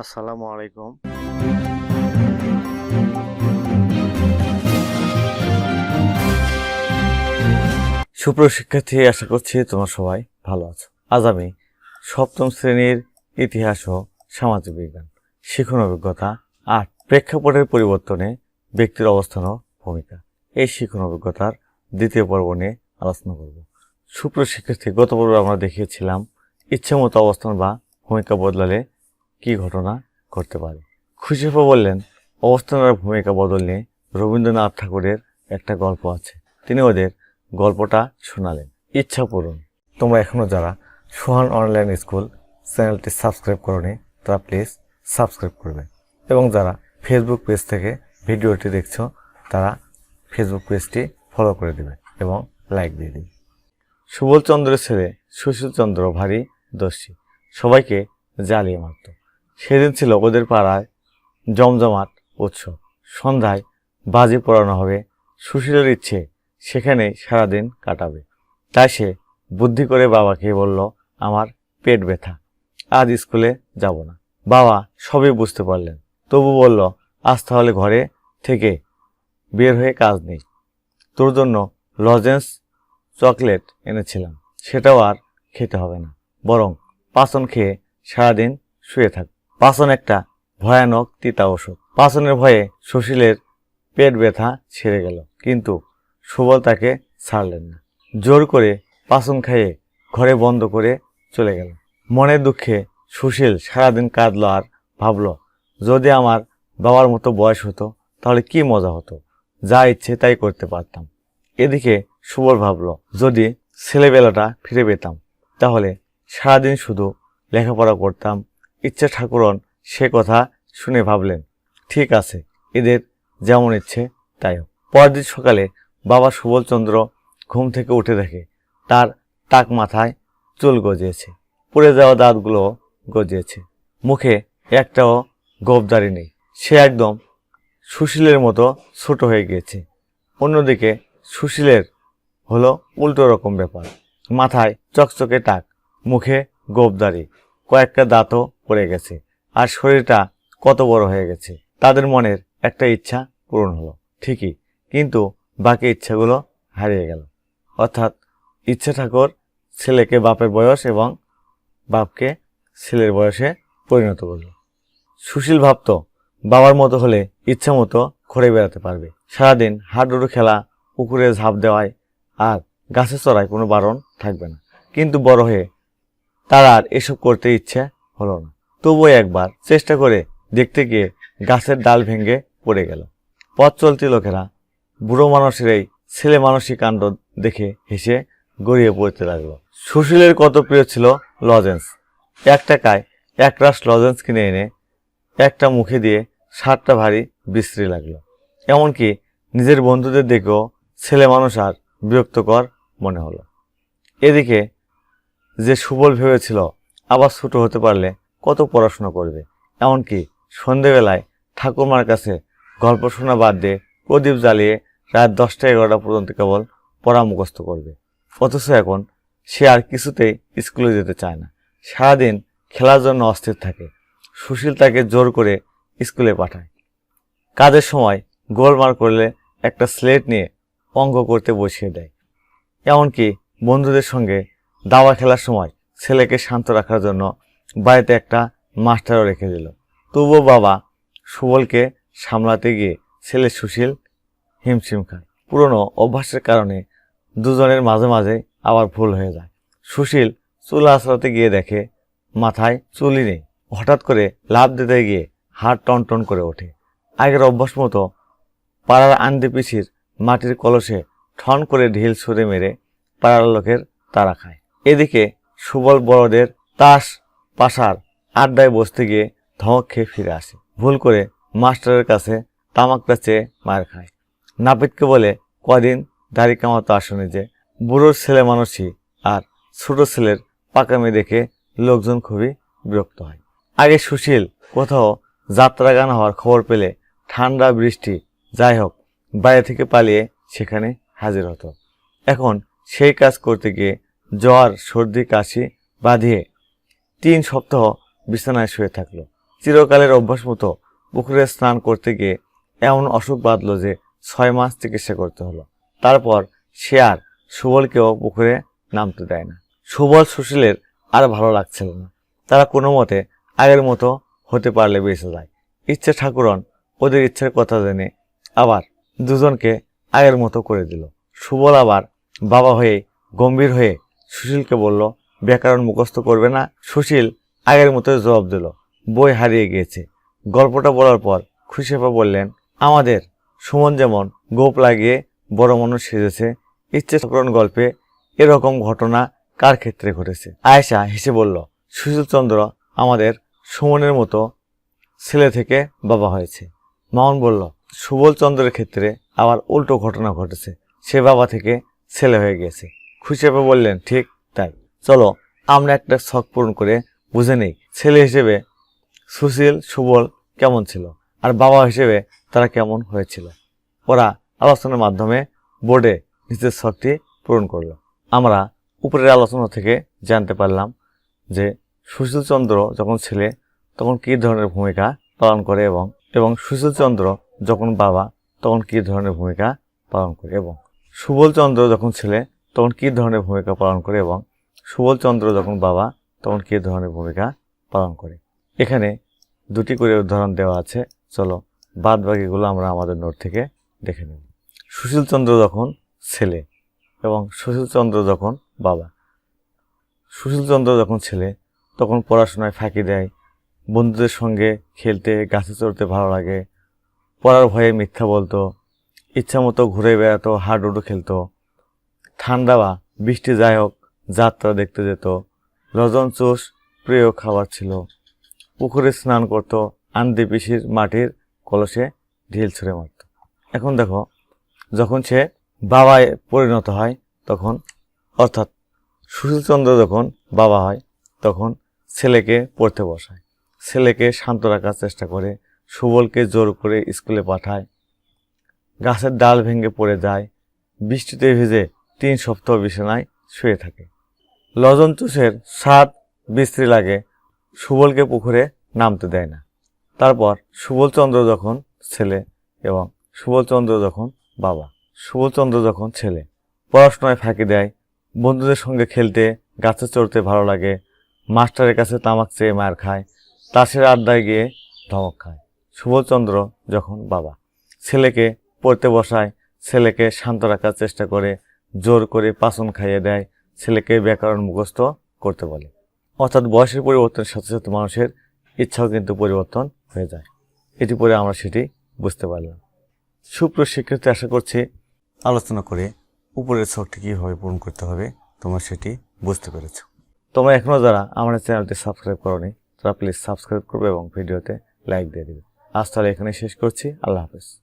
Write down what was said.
আসসালামু আলাইকুম। সুপ্রশিক্ষার্থী, আশা করছি তোমার সবাই ভালো আছো। আজ আমি সপ্তম শ্রেণির ইতিহাস ও সামাজিক বিজ্ঞান শিখন অভিজ্ঞতা আট প্রেক্ষাপটের পরিবর্তনে ব্যক্তির অবস্থান ও ভূমিকা এই শিখন অভিজ্ঞতার দ্বিতীয় পর্ব নিয়ে আলোচনা করব। সুপ্রশিক্ষার্থী, গত পর্বে আমরা দেখিয়েছিলাম ইচ্ছামতো অবস্থান বা ভূমিকা বদলালে কি ঘটনা ঘটতে পারে? খুশিফা বললেন, অবস্থানের ভূমিকা বদল নিয়ে রবীন্দ্রনাথ ঠাকুরের একটা গল্প আছে। তিনি ওদের গল্পটা শোনালেন। ইচ্ছা পূরণ। তোমরা এখনও যারা সোহান অনলাইন স্কুল চ্যানেলটি সাবস্ক্রাইব করনি, তারা প্লিজ সাবস্ক্রাইব করবে। এবং যারা ফেসবুক পেজ থেকে ভিডিওটি দেখছ, তারা ফেসবুক পেজটি ফলো করে দেবে এবং লাইক দিয়ে দিবে। সুবল চন্দ্রের ছেলে সুশীল চন্দ্র ভারী দস্যি সবাইকে জ্বালিয়ে মারত। সেদিন ছিল ওদের পাড়ায় জমজমাট উৎসব। সন্ধ্যায় বাজি পড়ানো হবে, সুশীলের ইচ্ছে সেখানে সারাদিন কাটাবে। তাই সে বুদ্ধি করে বাবাকে বলল, আমার পেট ব্যথা, আজ স্কুলে যাব না। বাবা সবই বুঝতে পারলেন। তবু বলল, আজ তাহলে ঘরে থেকে বের হয়ে কাজ নেই। তোর জন্য লজেন্স চকলেট এনেছিলাম, সেটাও আর খেতে হবে না। বরং পাচন খেয়ে সারাদিন শুয়ে থাক। পাচন একটা ভয়ানক তিতা ওষুধ পাচনের ভয়ে সুশীলের পেট ব্যথা ছেড়ে গেল, কিন্তু সুবল তাকে ছাড়লেন না। জোর করে পাচন খাইয়ে ঘরে বন্ধ করে চলে গেল। মনের দুঃখে সুশীল সারাদিন কাঁদলো আর ভাবল, যদি আমার বাবার মতো বয়স হতো, তাহলে কি মজা হতো? যা ইচ্ছে তাই করতে পারতাম। এদিকে সুবল ভাবল, যদি ছেলেবেলাটা ফিরে পেতাম, তাহলে সারাদিন শুধু লেখাপড়া করতাম ইচ্ছে ঠাকুরন সে কথা শুনে ভাবলেন, ঠিক আছে, এদের যেমন ইচ্ছে তাই পরদিন সকালে বাবা সুবলচন্দ্র ঘুম থেকে উঠে দেখে তার টাক মাথায় চুল গজিয়েছে, পড়ে যাওয়া দাঁতগুলো গজিয়েছে, মুখে একটাও গোবদারি নেই। সে একদম সুশীলের মতো ছোট হয়ে গিয়েছে। অন্যদিকে সুশীলের হলো উল্টো রকম ব্যাপার, মাথায় চকচকে টাক, মুখে গোবদারি। কয়েকটা দাঁতও পড়ে গেছে। আর শরীরটা কত বড় হয়ে গেছে, তাদের মনের একটা ইচ্ছা পূরণ হলো, ঠিকই। কিন্তু বাকি ইচ্ছাগুলো হারিয়ে গেল। অর্থাৎ ইচ্ছা ঠাকুর ছেলেকে বাপের বয়স এবং বাপকে ছেলের বয়সে পরিণত করল। সুশীল ভাবত বাবার মতো হলে ইচ্ছা মতো ঘুরে বেড়াতে পারবে। সারাদিন হাডুডু খেলা, পুকুরে ঝাঁপ দেওয়ায় আর গাছে চড়ায় কোনো বারণ থাকবে না। কিন্তু বড় হয়ে তার আর এসব করতে ইচ্ছে হলো না। তবুও একবার চেষ্টা করে দেখতে গিয়ে গাছের ডাল ভেঙে পড়ে গেল। পথ চলতি লোকেরা বুড়ো মানুষের এই ছেলে মানসিক কাণ্ড দেখে হেসে গড়িয়ে পড়তে লাগল। সুশীলের কত প্রিয় ছিল লজেন্স। এক টাকায় এক রাস লজেন্স কিনে এনে একটা মুখে দিয়ে সাতটা ভারী বিশ্রী লাগল। এমনকি নিজের বন্ধুদের দেখেও ছেলে মানুষ আর বিরক্তকর মনে হলো। এদিকে যে সুবল ভেবেছিল আবার ছোট হতে পারলে কত পড়াশোনা করবে। এমনকি সন্ধেবেলায় ঠাকুরমার কাছে গল্প শোনা বাদ দিয়ে প্রদীপ জ্বালিয়ে রাত দশটা এগারোটা পর্যন্ত কেবল পড়া মুখস্থ করবে। অথচ এখন সে আর কিছুতেই স্কুলে যেতে চায় না। সারাদিন খেলার জন্য অস্থির থাকে। সুশীল তাকে জোর করে স্কুলে পাঠায়। কাজের সময় গোলমার করলে একটা স্লেট নিয়ে অঙ্ক করতে বসিয়ে দেয়। এমনকি বন্ধুদের সঙ্গে দাবা খেলার সময় ছেলেকে শান্ত রাখার জন্য বাড়িতে একটা মাস্টারও রেখে দিল। তবুও বাবা সুবলকে সামলাতে গিয়ে ছেলে সুশীল হিমশিম খায়। পুরনো অভ্যাসের কারণে দুজনের মাঝে মাঝে আবার ভুল হয়ে যায়। সুশীল চুল আঁচড়াতে গিয়ে দেখে মাথায় চুলই নেই। হঠাৎ করে লাভ দিতে গিয়ে টন টন করে ওঠে। আগের অভ্যাস মতো পাড়ার আন্দি পিছির মাটির কলসে ঠন করে ঢিল ছুঁড়ে মেরে পাড়ার লোকের তারা খায়। এদিকে সুবল বড়দের তাস, পাশার আড্ডায় বসতে গিয়ে ধমক খেয়ে ফিরে আসে। ভুল করে মাস্টারের কাছে তামাকটা চেয়ে মায়ের খায়। নাপিতকে বলে, কদিন দাড়ি কামাতো আসনে যে? বুড়োর ছেলে মানুষই আর ছোট ছেলের পাকামি দেখে লোকজন খুবই বিরক্ত হয়। আগে সুশীল কোথাও যাত্রা গান হওয়ার খবর পেলে ঠান্ডা বৃষ্টি, যাই হোক, বাইরে থেকে পালিয়ে সেখানে হাজির হতো। এখন সেই কাজ করতে গিয়ে জ্বর, সর্দি, কাশি বাঁধিয়ে তিন সপ্তাহ বিছানায় শুয়ে থাকল। চিরকালের অভ্যাস মতো পুকুরে স্নান করতে গিয়ে এমন অসুখ বাঁধলো যে ছয় মাস চিকিৎসা করতে হলো। তারপর সে আর সুবলকেও পুকুরে নামতে দেয় না। সুবল, সুশীলের আর ভালো লাগছিল না। তারা কোনো মতে আগের মতো হতে পারলে বেঁচে যায়। ইচ্ছে ঠাকুরন ওদের ইচ্ছের কথা জেনে আবার দুজনকে আগের মতো করে দিল। সুবল আবার বাবা হয়ে গম্ভীর হয়ে সুশীলকে বলল ব্যাকরণ মুখস্থ করবে না। সুশীল আগের মতো জবাব দিল, বই হারিয়ে গিয়েছে। গল্পটা বলার পর খুশিপা বললেন, আমাদের সুমন যেমন গোপ লাগিয়ে বড় মানুষ সেজেছে, ইচ্ছে সকরণ গল্পে এরকম ঘটনা কার ক্ষেত্রে ঘটেছে? আয়েশা হেসে বলল, সুশীলচন্দ্র আমাদের সুমনের মতো ছেলে থেকে বাবা হয়েছে। মামন বলল, সুবলচন্দ্রের ক্ষেত্রে আবার উল্টো ঘটনা ঘটেছে। সে বাবা থেকে ছেলে হয়ে গেছে খুশিপা বললেন, ঠিক তাই। চলো, আমরা একটা শখ পূরণ করে বুঝে নেই, ছেলে হিসেবে সুশীল, সুবল কেমন ছিল? আর বাবা হিসেবে তারা কেমন হয়েছিল? ওরা আলোচনার মাধ্যমে বোর্ডে নিজের শখটি পূরণ করল। আমরা উপরের আলোচনা থেকে জানতে পারলাম যে সুশীলচন্দ্র যখন ছেলে, তখন কী ধরনের ভূমিকা পালন করে এবং এবং সুশীলচন্দ্র যখন বাবা, তখন কী ধরনের ভূমিকা পালন করে এবং সুবলচন্দ্র যখন ছেলে তখন কী ধরনের ভূমিকা পালন করে এবং সুবলচন্দ্র যখন বাবা, তখন কী ধরনের ভূমিকা পালন করে? এখানে দুটি করে উদাহরণ দেওয়া আছে। চলো বাদ বাকিগুলো আমরা আমাদের নোট থেকে দেখে নেব। সুশীলচন্দ্র যখন ছেলে এবং সুশীলচন্দ্র যখন বাবা। সুশীলচন্দ্র যখন ছেলে, তখন পড়াশোনায় ফাঁকি দেয়। বন্ধুদের সঙ্গে খেলতে, গাছে চড়তে ভালো লাগে। পড়ার ভয়ে মিথ্যা বলতো। ইচ্ছা মতো ঘুরে বেড়াতো, হাডুডু খেলতো। ঠান্ডা বা বৃষ্টি যাই হোক, যাত্রা দেখতে যেত। লজন চুষ প্রিয় খাবার ছিল। পুকুরে স্নান করতো আন্দি পিসির মাটির কলসে ঢিল ছুঁড়ে মারত। এখন দেখো, যখন সে বাবায় পরিণত হয়, তখন, অর্থাৎ সুশীলচন্দ্র যখন বাবা হয়, তখন ছেলেকে পড়তে বসায়। ছেলেকে শান্ত রাখার চেষ্টা করে, সুবলকে জোর করে স্কুলে পাঠায়। গাছের ডাল ভেঙে পড়ে যায়, বৃষ্টিতে ভিজে তিন সপ্তাহ বিছানায় শুয়ে থাকে। লজন চুষের স্বাদ বিশ্রী লাগে, সুবলকে পুকুরে নামতে দেয় না। তারপর সুবলচন্দ্র যখন ছেলে এবং সুবলচন্দ্র যখন বাবা, সুবলচন্দ্র যখন ছেলে, পড়াশোনায় ফাঁকি দেয়, বন্ধুদের সঙ্গে খেলতে, গাছে চড়তে ভালো লাগে, মাস্টারের কাছে তামাক চেয়ে মার খায়, তাসের আড্ডায় গিয়ে ধমক খায়। সুবলচন্দ্র যখন বাবা, ছেলেকে পড়তে বসায়, ছেলেকে শান্ত রাখার চেষ্টা করে জোর করে পাচন খাইয়ে দেয়, ছেলেকে ব্যাকরণ মুখস্থ করতে বলে। অর্থাৎ বয়সের পরিবর্তনের সাথে সাথে মানুষের ইচ্ছাও কিন্তু পরিবর্তন হয়ে যায়। এটি পরে আমরা সেটি বুঝতে পারলাম। সুপ্রিয় শিক্ষার্থী আশা করছি আলোচনা করে উপরের ছকটি কীভাবে পূরণ করতে হবে, তোমরা সেটি বুঝতে পেরেছ। তোমরা এখনও যারা আমাদের চ্যানেলটি সাবস্ক্রাইব করনি, তারা প্লিজ সাবস্ক্রাইব করবে এবং ভিডিওতে লাইক দিয়ে দেবে। আজ তাহলে এখানে শেষ করছি। আল্লাহ হাফেজ।